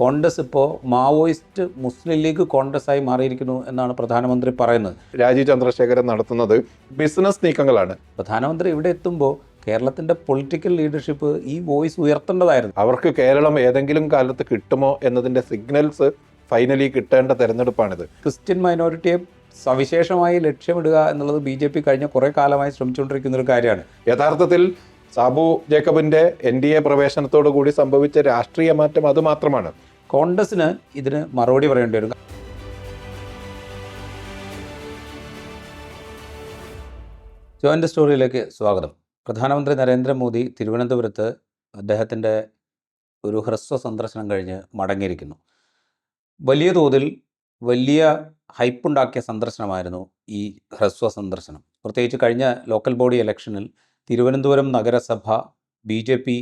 കോൺഗ്രസ് ഇപ്പോൾ മാവോയിസ്റ്റ് മുസ്ലിം ലീഗ് കോൺഗ്രസ് ആയി മാറിയിരിക്കുന്നു എന്നാണ് പ്രധാനമന്ത്രി പറയുന്നത്. രാജീവ് ചന്ദ്രശേഖരൻ നടത്തുന്നത് ബിസിനസ് നീക്കങ്ങളാണ്. പ്രധാനമന്ത്രി ഇവിടെ എത്തുമ്പോൾ കേരളത്തിന്റെ പൊളിറ്റിക്കൽ ലീഡർഷിപ്പ് ഈ വോയിസ് ഉയർത്തേണ്ടതായിരുന്നു. അവർക്ക് കേരളം ഏതെങ്കിലും കാലത്ത് കിട്ടുമോ എന്നതിന്റെ സിഗ്നൽസ് ഫൈനലി കിട്ടേണ്ട തെരഞ്ഞെടുപ്പാണിത്. ക്രിസ്ത്യൻ മൈനോറിറ്റിയെ സവിശേഷമായി ലക്ഷ്യമിടുക എന്നുള്ളത് ബി ജെ പി കഴിഞ്ഞ കുറേ കാലമായി ശ്രമിച്ചുകൊണ്ടിരിക്കുന്ന ഒരു കാര്യമാണ്. യഥാർത്ഥത്തിൽ സാബു ജേക്കബിന്റെ എൻ ഡി എ പ്രവേശനത്തോടു കൂടി സംഭവിച്ച രാഷ്ട്രീയ മാറ്റം അത് മാത്രമാണ്. കോൺഗ്രസിന് ഇതിന് മറുപടി പറയേണ്ടി വരും. ജോയിന്റ് സ്റ്റോറിയിലേക്ക് സ്വാഗതം. പ്രധാനമന്ത്രി നരേന്ദ്രമോദി തിരുവനന്തപുരത്ത് അദ്ദേഹത്തിന്റെ ഒരു ഹ്രസ്വ സന്ദർശനം കഴിഞ്ഞ് മടങ്ങിയിരിക്കുന്നു. വലിയ തോതിൽ വലിയ ഹൈപ്പുണ്ടാക്കിയ സന്ദർശനമായിരുന്നു ഈ ഹ്രസ്വ സന്ദർശനം. പ്രത്യേകിച്ച് കഴിഞ്ഞ ലോക്കൽ ബോഡി ഇലക്ഷനിൽ തിരുവനന്തപുരം നഗരസഭ ബി ജെ പി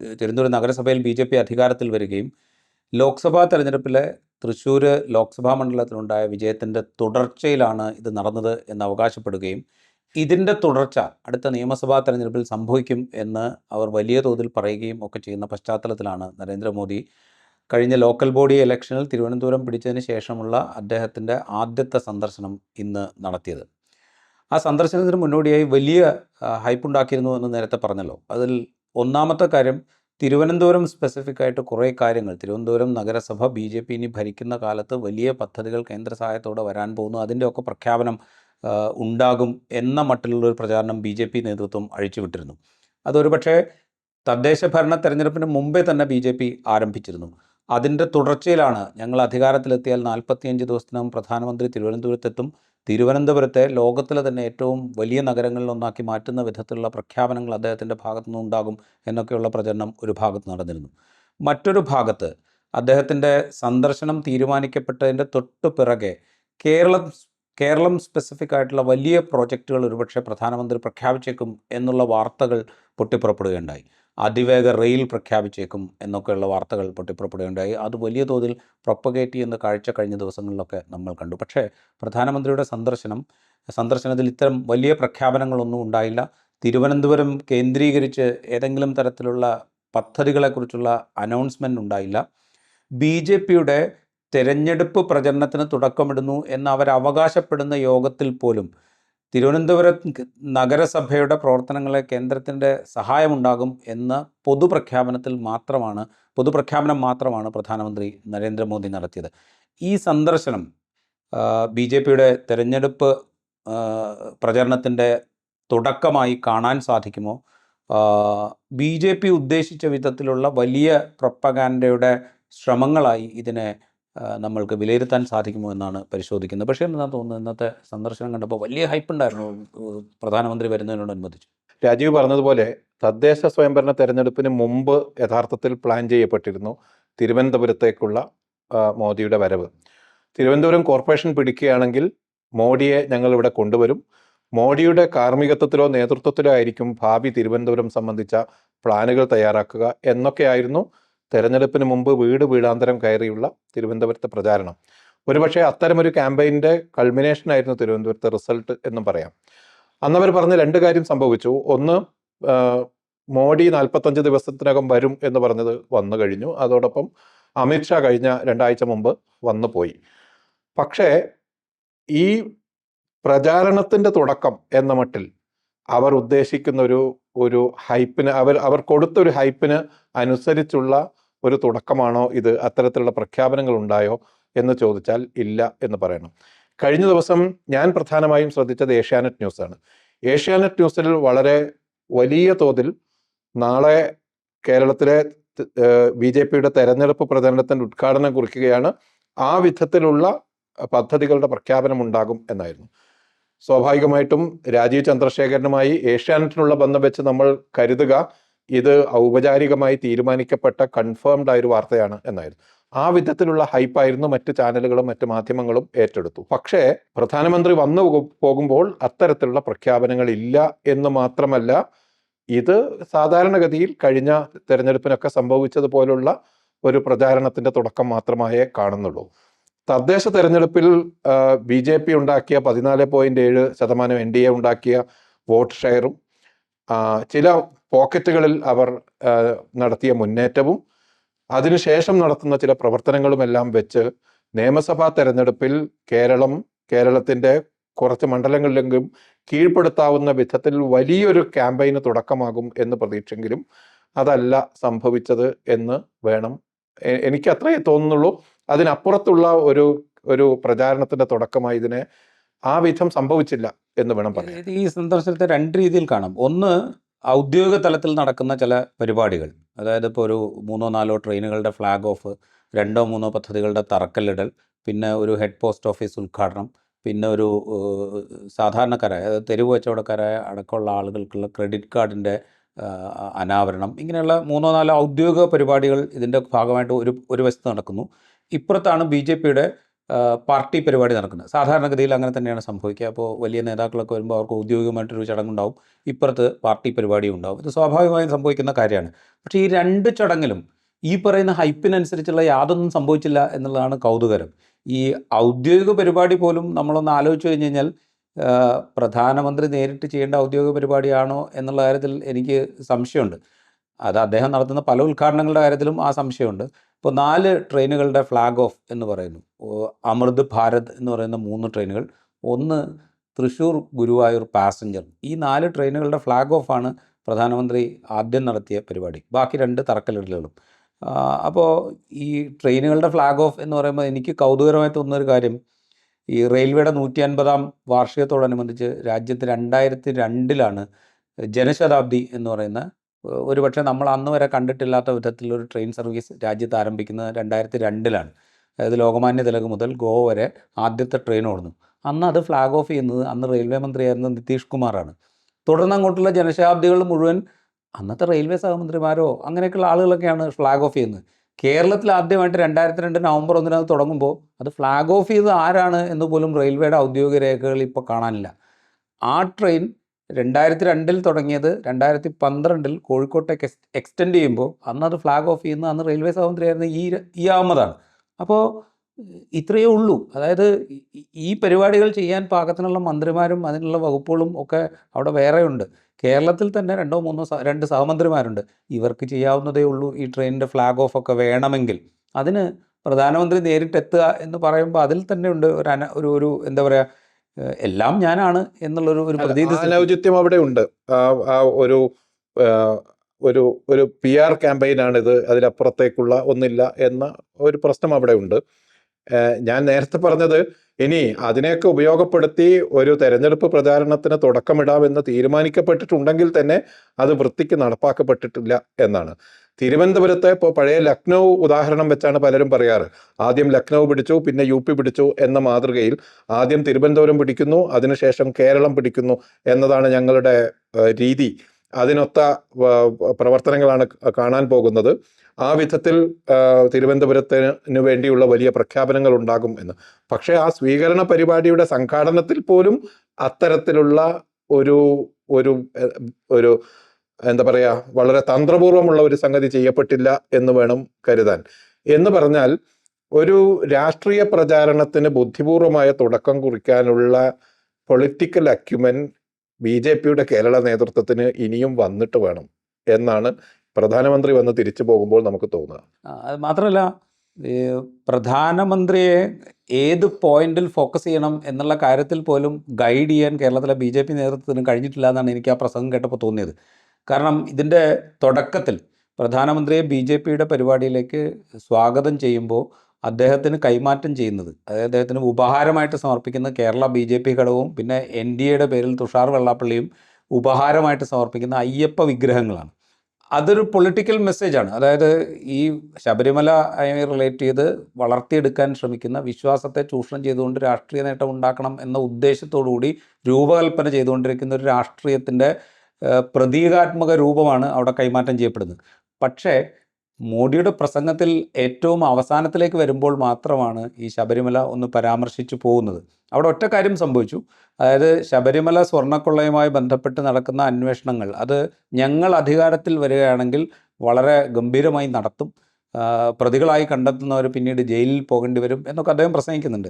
തിരുവനന്തപുരം നഗരസഭയിൽ ബി ജെ പി അധികാരത്തിൽ വരികയും ലോക്സഭാ തെരഞ്ഞെടുപ്പിലെ തൃശ്ശൂർ ലോക്സഭാ മണ്ഡലത്തിലുണ്ടായ വിജയത്തിന്റെ തുടർച്ചയിലാണ് ഇത് നടന്നത് എന്ന് അവകാശപ്പെടുകയും ഇതിന്റെ തുടർച്ച അടുത്ത നിയമസഭാ തെരഞ്ഞെടുപ്പിൽ സംഭവിക്കും എന്ന് അവർ വലിയ തോതിൽ പറയുകയും ഒക്കെ ചെയ്യുന്ന പശ്ചാത്തലത്തിലാണ് നരേന്ദ്രമോദി. കഴിഞ്ഞ ലോക്കൽ ബോഡി ഇലക്ഷനിൽ തിരുവനന്തപുരം പിടിച്ചതിന് ശേഷമുള്ള അദ്ദേഹത്തിന്റെ ആദ്യത്തെ സന്ദർശനം ഇന്ന് നടത്തിയത്. ആ സന്ദർശനത്തിന് മുന്നോടിയായി വലിയ ഹൈപ്പ് ഉണ്ടാക്കിയിരുന്നു എന്ന് നേരത്തെ പറഞ്ഞല്ലോ. അതിൽ ഒന്നാമത്തെ കാര്യം തിരുവനന്തപുരം സ്പെസിഫിക് ആയിട്ട് കുറേ കാര്യങ്ങൾ. തിരുവനന്തപുരം നഗരസഭ ബി ജെ പി ഇനി ഭരിക്കുന്ന കാലത്ത് വലിയ പദ്ധതികൾ കേന്ദ്ര സഹായത്തോടെ വരാൻ പോകുന്നു. അതിന്റെയൊക്കെ പ്രഖ്യാപനം ഉണ്ടാകും എന്ന മട്ടിലുള്ള ഒരു പ്രചാരണം ബി ജെ പി നേതൃത്വം അഴിച്ചുവിട്ടിരുന്നു. അതൊരു പക്ഷേ തദ്ദേശ ഭരണ തെരഞ്ഞെടുപ്പിന് മുമ്പേ തന്നെ ബി ജെ പി ആരംഭിച്ചിരുന്നു. അതിന്റെ തുടർച്ചയിലാണ് ഞങ്ങൾ അധികാരത്തിലെത്തിയാൽ നാൽപ്പത്തിയഞ്ച് ദിവസത്തിനകം പ്രധാനമന്ത്രി തിരുവനന്തപുരത്തെത്തും. തിരുവനന്തപുരത്തെ ലോകത്തിലെ തന്നെ ഏറ്റവും വലിയ നഗരങ്ങളിലൊന്നാക്കി മാറ്റുന്ന വിധത്തിലുള്ള പ്രഖ്യാപനങ്ങൾ അദ്ദേഹത്തിന്റെ ഭാഗത്തു നിന്നുണ്ടാകും എന്നൊക്കെയുള്ള പ്രചരണം ഒരു ഭാഗത്ത് നടന്നിരുന്നു. മറ്റൊരു ഭാഗത്ത് അദ്ദേഹത്തിന്റെ സന്ദർശനം തീരുമാനിക്കപ്പെട്ടതിന്റെ തൊട്ടു പിറകെ കേരളം കേരളം സ്പെസിഫിക് ആയിട്ടുള്ള വലിയ പ്രോജക്റ്റുകൾ ഒരുപക്ഷെ പ്രധാനമന്ത്രി പ്രഖ്യാപിച്ചേക്കും എന്നുള്ള വാർത്തകൾ പൊട്ടിപ്പുറപ്പെടുകയുണ്ടായി. അതിവേഗ റെയിൽ പ്രഖ്യാപിച്ചേക്കും എന്നൊക്കെയുള്ള വാർത്തകൾ പൊട്ടിപ്പുറപ്പെടുകയുണ്ടായി. അത് വലിയ തോതിൽ പ്രൊപ്പഗേറ്റ് ചെയ്യുന്ന കാഴ്ച കഴിഞ്ഞ ദിവസങ്ങളിലൊക്കെ നമ്മൾ കണ്ടു. പക്ഷേ പ്രധാനമന്ത്രിയുടെ സന്ദർശനം സന്ദർശനത്തിൽ ഇത്തരം വലിയ പ്രഖ്യാപനങ്ങളൊന്നും ഉണ്ടായില്ല. തിരുവനന്തപുരം കേന്ദ്രീകരിച്ച് ഏതെങ്കിലും തരത്തിലുള്ള പദ്ധതികളെക്കുറിച്ചുള്ള അനൗൺസ്മെന്റ് ഉണ്ടായില്ല. ബി ജെ പിയുടെ തെരഞ്ഞെടുപ്പ് പ്രചരണത്തിന് തുടക്കമിടുന്നു എന്ന് അവർ അവകാശപ്പെടുന്ന യോഗത്തിൽ പോലും തിരുവനന്തപുരം നഗരസഭയുടെ പ്രവർത്തനങ്ങളെ കേന്ദ്രത്തിന്റെ സഹായമുണ്ടാകും എന്ന പൊതുപ്രഖ്യാപനത്തിൽ മാത്രമാണ് പൊതുപ്രഖ്യാപനം മാത്രമാണ് പ്രധാനമന്ത്രി നരേന്ദ്രമോദി നടത്തിയത്. ഈ സന്ദർശനം ബി ജെ പിയുടെ തെരഞ്ഞെടുപ്പ് പ്രചരണത്തിന്റെ തുടക്കമായി കാണാൻ സാധിക്കുമോ? ബി ജെ പി ഉദ്ദേശിച്ച വിധത്തിലുള്ള വലിയ പ്രൊപ്പഗാൻഡയുടെ ശ്രമങ്ങളായി ഇതിനെ നമ്മൾക്ക് വിലയിരുത്താൻ സാധിക്കുമോ എന്നാണ് പരിശോധിക്കുന്നത്. പക്ഷേ എന്താ തോന്നുന്നത് ഇന്നത്തെ സന്ദർശനം കണ്ടപ്പോൾ വലിയ ഹൈപ്പ് ഉണ്ടായിരുന്നു. പ്രധാനമന്ത്രി വരുന്നതിനോടനുബന്ധിച്ച്. രാജീവ് പറഞ്ഞതുപോലെ തദ്ദേശ സ്വയംഭരണ തെരഞ്ഞെടുപ്പിന് മുമ്പ് യഥാർത്ഥത്തിൽ പ്ലാൻ ചെയ്യപ്പെട്ടിരുന്നു തിരുവനന്തപുരത്തേക്കുള്ള മോദിയുടെ വരവ്. തിരുവനന്തപുരം കോർപ്പറേഷൻ പിടിക്കുകയാണെങ്കിൽ മോഡിയെ ഞങ്ങൾ ഇവിടെ കൊണ്ടുവരും. മോഡിയുടെ കാർമ്മികത്വത്തിലോ നേതൃത്വത്തിലോ ആയിരിക്കും ഭാവി തിരുവനന്തപുരം സംബന്ധിച്ച പ്ലാനുകൾ തയ്യാറാക്കുക എന്നൊക്കെയായിരുന്നു തെരഞ്ഞെടുപ്പിന് മുമ്പ് വീട് വീടാന്തരം കയറിയുള്ള തിരുവനന്തപുരത്തെ പ്രചാരണം. ഒരുപക്ഷെ അത്തരമൊരു ക്യാമ്പയിന്റെ കൾമിനേഷൻ ആയിരുന്നു തിരുവനന്തപുരത്തെ റിസൾട്ട് എന്നും പറയാം. അന്നവർ പറഞ്ഞ രണ്ട് കാര്യം സംഭവിച്ചു. ഒന്ന് മോഡി നാൽപ്പത്തഞ്ച് ദിവസത്തിനകം വരും എന്ന് പറഞ്ഞത് വന്നു കഴിഞ്ഞു. അതോടൊപ്പം അമിത്ഷാ കഴിഞ്ഞ രണ്ടാഴ്ച മുമ്പ് വന്നു പോയി. പക്ഷേ ഈ പ്രചാരണത്തിന്റെ തുടക്കം എന്ന മട്ടിൽ അവർ ഉദ്ദേശിക്കുന്ന ഒരു ഒരു ഹൈപ്പിന് അവർ അവർ കൊടുത്തൊരു ഹൈപ്പിന് അനുസരിച്ചുള്ള ഒരു തുടക്കമാണോ ഇത്? അത്തരത്തിലുള്ള പ്രഖ്യാപനങ്ങൾ ഉണ്ടായോ എന്ന് ചോദിച്ചാൽ ഇല്ല എന്ന് പറയണം. കഴിഞ്ഞ ദിവസം ഞാൻ പ്രധാനമായും ശ്രദ്ധിച്ചത് ഏഷ്യാനെറ്റ് ന്യൂസാണ്. ഏഷ്യാനെറ്റ് ന്യൂസിൽ വളരെ വലിയ തോതിൽ നാളെ കേരളത്തിലെ ബി ജെ പിയുടെ തെരഞ്ഞെടുപ്പ് പ്രചരണത്തിന്റെ ഉദ്ഘാടനം കുറിക്കുകയാണ് ആ വിധത്തിലുള്ള പദ്ധതികളുടെ പ്രഖ്യാപനം ഉണ്ടാകും എന്നായിരുന്നു. സ്വാഭാവികമായിട്ടും രാജീവ് ചന്ദ്രശേഖരനുമായി ഏഷ്യാനെറ്റിനുള്ള ബന്ധം വെച്ച് നമ്മൾ കരുതുക ഇത് ഔപചാരികമായി തീരുമാനിക്കപ്പെട്ട കൺഫേംഡ് ആയ ഒരു വാർത്തയാണ് എന്നായിരുന്നു. ആ വിധത്തിലുള്ള ഹൈപ്പായിരുന്നു മറ്റ് ചാനലുകളും മറ്റ് മാധ്യമങ്ങളും ഏറ്റെടുത്തു. പക്ഷേ പ്രധാനമന്ത്രി വന്നു പോകുമ്പോൾ അത്തരത്തിലുള്ള പ്രഖ്യാപനങ്ങൾ ഇല്ല എന്ന് മാത്രമല്ല ഇത് സാധാരണഗതിയിൽ കഴിഞ്ഞ തെരഞ്ഞെടുപ്പിനൊക്കെ സംഭവിച്ചതുപോലുള്ള ഒരു പ്രചാരണത്തിന്റെ തുടക്കം മാത്രമായേ കാണുന്നുള്ളൂ. തദ്ദേശ തെരഞ്ഞെടുപ്പിൽ ബി ജെ പി ഉണ്ടാക്കിയ പതിനാല് പോയിന്റ് ഏഴ് ശതമാനം എൻ ഡി എ ഉണ്ടാക്കിയ വോട്ട് ഷെയറും ചില പോക്കറ്റുകളിൽ അവർ നടത്തിയ മുന്നേറ്റവും അതിനുശേഷം നടത്തുന്ന ചില പ്രവർത്തനങ്ങളുമെല്ലാം വെച്ച് നിയമസഭാ തെരഞ്ഞെടുപ്പിൽ കേരളം കേരളത്തിന്റെ കുറച്ച് മണ്ഡലങ്ങളിലെങ്കിലും കീഴ്പ്പെടുത്താവുന്ന വിധത്തിൽ വലിയൊരു ക്യാമ്പയിന് തുടക്കമാകും എന്ന് പ്രതീക്ഷെങ്കിലും അതല്ല സംഭവിച്ചത് എന്ന് വേണം എനിക്ക് അത്രയേ തോന്നുന്നുള്ളൂ. അതിനപ്പുറത്തുള്ള ഒരു ഒരു പ്രചാരണത്തിന്റെ തുടക്കമായി ഇതിനെ ആ വിധം സംഭവിച്ചില്ല എന്ന് വേണം പറയാം ഈ സന്ദർശനത്തെ രണ്ട് രീതിയിൽ കാണാം. ഒന്ന് ഔദ്യോഗിക തലത്തിൽ നടക്കുന്ന ചില പരിപാടികൾ. അതായത് ഇപ്പോൾ ഒരു മൂന്നോ നാലോ ട്രെയിനുകളുടെ ഫ്ലാഗ് ഓഫ് രണ്ടോ മൂന്നോ പദ്ധതികളുടെ തറക്കല്ലിടൽ പിന്നെ ഒരു ഹെഡ് പോസ്റ്റ് ഓഫീസ് ഉദ്ഘാടനം പിന്നെ ഒരു സാധാരണക്കാരായ അതായത് തെരുവ് കച്ചവടക്കാരായ അടക്കമുള്ള ആളുകൾക്കുള്ള ക്രെഡിറ്റ് കാർഡിന്റെ അനാവരണം. ഇങ്ങനെയുള്ള മൂന്നോ നാലോ ഔദ്യോഗിക പരിപാടികൾ ഇതിന്റെ ഭാഗമായിട്ട് ഒരു ഒരു വശത്ത് നടക്കുന്നു. ഇപ്പുറത്താണ് ബി ജെ പിയുടെ പാർട്ടി പരിപാടി നടക്കുന്നത്. സാധാരണഗതിയിൽ അങ്ങനെ തന്നെയാണ് സംഭവിക്കുക. അപ്പോൾ വലിയ നേതാക്കളൊക്കെ വരുമ്പോൾ അവർക്ക് ഔദ്യോഗികമായിട്ടൊരു ചടങ്ങുണ്ടാവും. ഇപ്പുറത്ത് പാർട്ടി പരിപാടിയും ഉണ്ടാവും. ഇത് സ്വാഭാവികമായും സംഭവിക്കുന്ന കാര്യമാണ്. പക്ഷേ ഈ രണ്ട് ചടങ്ങിലും ഈ പറയുന്ന ഹൈപ്പിനനുസരിച്ചുള്ള യാതൊന്നും സംഭവിച്ചില്ല എന്നുള്ളതാണ് കൗതുകരം. ഈ ഔദ്യോഗിക പരിപാടി പോലും നമ്മളൊന്ന് ആലോചിച്ച് കഴിഞ്ഞ് കഴിഞ്ഞാൽ പ്രധാനമന്ത്രി നേരിട്ട് ചെയ്യേണ്ട ഔദ്യോഗിക പരിപാടിയാണോ എന്നുള്ള കാര്യത്തിൽ എനിക്ക് സംശയമുണ്ട്. അത് അദ്ദേഹം നടത്തുന്ന പല ഉദ്ഘാടനങ്ങളുടെ കാര്യത്തിലും ആ സംശയമുണ്ട്. ഇപ്പോൾ നാല് ട്രെയിനുകളുടെ ഫ്ലാഗ് ഓഫ് എന്ന് പറയുന്നു. അമൃത് ഭാരത് എന്ന് പറയുന്ന മൂന്ന് ട്രെയിനുകൾ ഒന്ന് തൃശ്ശൂർ ഗുരുവായൂർ പാസഞ്ചർ ഈ നാല് ട്രെയിനുകളുടെ ഫ്ലാഗ് ഓഫാണ് പ്രധാനമന്ത്രി ആദ്യം നടത്തിയ പരിപാടി. ബാക്കി രണ്ട് തറക്കല്ലിടലുകളും. അപ്പോൾ ഈ ട്രെയിനുകളുടെ ഫ്ലാഗ് ഓഫ് എന്ന് പറയുമ്പോൾ എനിക്ക് കൗതുകരമായി തോന്നുന്ന ഒരു കാര്യം ഈ റെയിൽവേയുടെ നൂറ്റി അൻപതാം വാർഷികത്തോടനുബന്ധിച്ച് രാജ്യത്ത് രണ്ടായിരത്തി രണ്ടിലാണ് ജനശതാബ്ദി എന്ന് പറയുന്ന ഒരുപക്ഷെ നമ്മൾ അന്ന് വരെ കണ്ടിട്ടില്ലാത്ത വിധത്തിലൊരു ട്രെയിൻ സർവീസ് രാജ്യത്ത് ആരംഭിക്കുന്നത് രണ്ടായിരത്തി രണ്ടിലാണ് അതായത് ലോകമാന്യ തിലക് മുതൽ ഗോവ വരെ ആദ്യത്തെ ട്രെയിൻ ഓടുന്നു. അന്ന് അത് ഫ്ലാഗ് ഓഫ് ചെയ്യുന്നത് അന്ന് റെയിൽവേ മന്ത്രിയായിരുന്ന നിതീഷ് കുമാറാണ്. തുടർന്ന് അങ്ങോട്ടുള്ള ജനശതാബ്ദികൾ മുഴുവൻ അന്നത്തെ റെയിൽവേ സഹമന്ത്രിമാരോ അങ്ങനെയൊക്കെയുള്ള ആളുകളൊക്കെയാണ് ഫ്ലാഗ് ഓഫ് ചെയ്യുന്നത്. കേരളത്തിൽ ആദ്യമായിട്ട് രണ്ടായിരത്തി രണ്ട് നവംബർ ഒന്നിനത് തുടങ്ങുമ്പോൾ അത് ഫ്ലാഗ് ഓഫ് ചെയ്ത് ആരാണ് എന്ന് പോലും റെയിൽവേയുടെ ഔദ്യോഗിക രേഖകൾ ഇപ്പോൾ കാണാനില്ല. ആ ട്രെയിൻ രണ്ടായിരത്തി രണ്ടിൽ തുടങ്ങിയത് രണ്ടായിരത്തി പന്ത്രണ്ടിൽ കോഴിക്കോട്ടേക്ക് എക്സ് എക്സ്റ്റെൻഡ് ചെയ്യുമ്പോൾ അന്ന് അത് ഫ്ലാഗ് ഓഫ് ചെയ്യുന്ന അന്ന് റെയിൽവേ സ്വാതന്ത്ര്യമായിരുന്ന ഈ ഈ അഹമ്മദാണ് അപ്പോൾ ഇത്രയേ ഉള്ളൂ. അതായത് ഈ- പരിപാടികൾ ചെയ്യാൻ പാകത്തിനുള്ള മന്ത്രിമാരും അതിനുള്ള വകുപ്പുകളും ഒക്കെ അവിടെ വേറെയുണ്ട്. കേരളത്തിൽ തന്നെ രണ്ടോ മൂന്നോ രണ്ട് സഹമന്ത്രിമാരുണ്ട്. ഇവർക്ക് ചെയ്യാവുന്നതേ ഉള്ളൂ ഈ ട്രെയിനിന്റെ ഫ്ലാഗ് ഓഫ് ഒക്കെ വേണമെങ്കിൽ. അതിന് പ്രധാനമന്ത്രി നേരിട്ടെത്തുക എന്ന് പറയുമ്പോൾ അതിൽ തന്നെ ഉണ്ട് ഒരു ഒരു ഒരു എന്താ പറയുക എല്ലാം ഞാനാണ് എന്നുള്ളൊരു ഒരു അനൗചിത്യം അവിടെ ഉണ്ട്. ഒരു ഒരു ഒരു പി ആർ ക്യാമ്പയിനാണിത്. അതിലപ്പുറത്തേക്കുള്ള ഒന്നില്ല എന്ന ഒരു പ്രശ്നം അവിടെ ഉണ്ട്. ഞാൻ നേരത്തെ പറഞ്ഞത് ഇനി അതിനെയൊക്കെ ഉപയോഗപ്പെടുത്തി ഒരു തെരഞ്ഞെടുപ്പ് പ്രചാരണത്തിന് തുടക്കമിടാമെന്ന് തീരുമാനിക്കപ്പെട്ടിട്ടുണ്ടെങ്കിൽ തന്നെ അത് വൃത്തിക്ക് നടപ്പാക്കപ്പെട്ടിട്ടില്ല എന്നാണ്. തിരുവനന്തപുരത്തെ ഇപ്പോൾ പഴയ ലക്നൗ ഉദാഹരണം വെച്ചാണ് പലരും പറയാറ്. ആദ്യം ലക്നൗ പിടിച്ചു പിന്നെ യു പി പിടിച്ചു എന്ന മാതൃകയിൽ ആദ്യം തിരുവനന്തപുരം പിടിക്കുന്നു അതിനുശേഷം കേരളം പിടിക്കുന്നു എന്നതാണ് ഞങ്ങളുടെ രീതി. അതിനൊത്ത പ്രവർത്തനങ്ങളാണ് കാണാൻ പോകുന്നത്. ആ വിധത്തിൽ തിരുവനന്തപുരത്തിന് വേണ്ടിയുള്ള വലിയ പ്രഖ്യാപനങ്ങൾ ഉണ്ടാകും എന്ന്. പക്ഷേ ആ സ്വീകരണ പരിപാടിയുടെ സംഘാടനത്തിൽ പോലും അത്തരത്തിലുള്ള ഒരു ഒരു ഒരു എന്താ പറയുക വളരെ തന്ത്രപൂർവമുള്ള ഒരു സംഗതി ചെയ്യപ്പെട്ടില്ല എന്ന് വേണം കരുതാൻ. എന്ന് പറഞ്ഞാൽ ഒരു രാഷ്ട്രീയ പ്രചാരണത്തിന് ബുദ്ധിപൂർവമായ തുടക്കം കുറിക്കാനുള്ള പൊളിറ്റിക്കൽ അക്യുമെൻ ബി ജെ പിയുടെ കേരള നേതൃത്വത്തിന് ഇനിയും വന്നിട്ട് വേണം എന്നാണ് പ്രധാനമന്ത്രി വന്ന് തിരിച്ചു പോകുമ്പോൾ നമുക്ക് തോന്നുക അത് മാത്രമല്ല പ്രധാനമന്ത്രിയെ ഏത് പോയിന്റിൽ ഫോക്കസ് ചെയ്യണം എന്നുള്ള കാര്യത്തിൽ പോലും ഗൈഡ് ചെയ്യാൻ കേരളത്തിലെ ബി ജെ പി നേതൃത്വത്തിന് കഴിഞ്ഞിട്ടില്ല എന്നാണ് എനിക്ക് ആ പ്രസംഗം കേട്ടപ്പോൾ തോന്നിയത്. കാരണം ഇതിന്റെ തുടക്കത്തിൽ പ്രധാനമന്ത്രിയെ ബി ജെ പിയുടെ പരിപാടിയിലേക്ക് സ്വാഗതം ചെയ്യുമ്പോൾ അദ്ദേഹത്തിന് കൈമാറ്റം ചെയ്യുന്നത് അതായത് അദ്ദേഹത്തിന് ഉപഹാരമായിട്ട് സമർപ്പിക്കുന്ന കേരള ബി ജെ പി ഘടകവും പിന്നെ എൻ ഡി എയുടെ പേരിൽ തുഷാർ വെള്ളാപ്പള്ളിയും ഉപഹാരമായിട്ട് സമർപ്പിക്കുന്ന അയ്യപ്പ വിഗ്രഹങ്ങളാണ്. അതൊരു പൊളിറ്റിക്കൽ മെസ്സേജാണ് അതായത് ഈ ശബരിമല റിലേറ്റ് ചെയ്ത് വളർത്തിയെടുക്കാൻ ശ്രമിക്കുന്ന വിശ്വാസത്തെ ചൂഷണം ചെയ്തുകൊണ്ട് രാഷ്ട്രീയ നേട്ടം ഉണ്ടാക്കണം എന്ന ഉദ്ദേശത്തോടു കൂടി രൂപകൽപ്പന ചെയ്തുകൊണ്ടിരിക്കുന്ന ഒരു രാഷ്ട്രീയത്തിന്റെ പ്രതീകാത്മക രൂപമാണ് അവിടെ കൈമാറ്റം ചെയ്യപ്പെടുന്നത്. പക്ഷേ മോഡിയുടെ പ്രസംഗത്തിൽ ഏറ്റവും അവസാനത്തിലേക്ക് വരുമ്പോൾ മാത്രമാണ് ഈ ശബരിമല ഒന്ന് പരാമർശിച്ചു പോകുന്നത്. അവിടെ ഒറ്റ കാര്യം സംഭവിച്ചു. അതായത് ശബരിമല സ്വർണക്കൊള്ളയുമായി ബന്ധപ്പെട്ട് നടക്കുന്ന അന്വേഷണങ്ങൾ അത് ഞങ്ങൾ അധികാരത്തിൽ വരികയാണെങ്കിൽ വളരെ ഗംഭീരമായി നടത്തും. പ്രതികളായി കണ്ടെത്തുന്നവർ പിന്നീട് ജയിലിൽ പോകേണ്ടി വരും എന്നൊക്കെ അദ്ദേഹം പ്രസംഗിക്കുന്നുണ്ട്.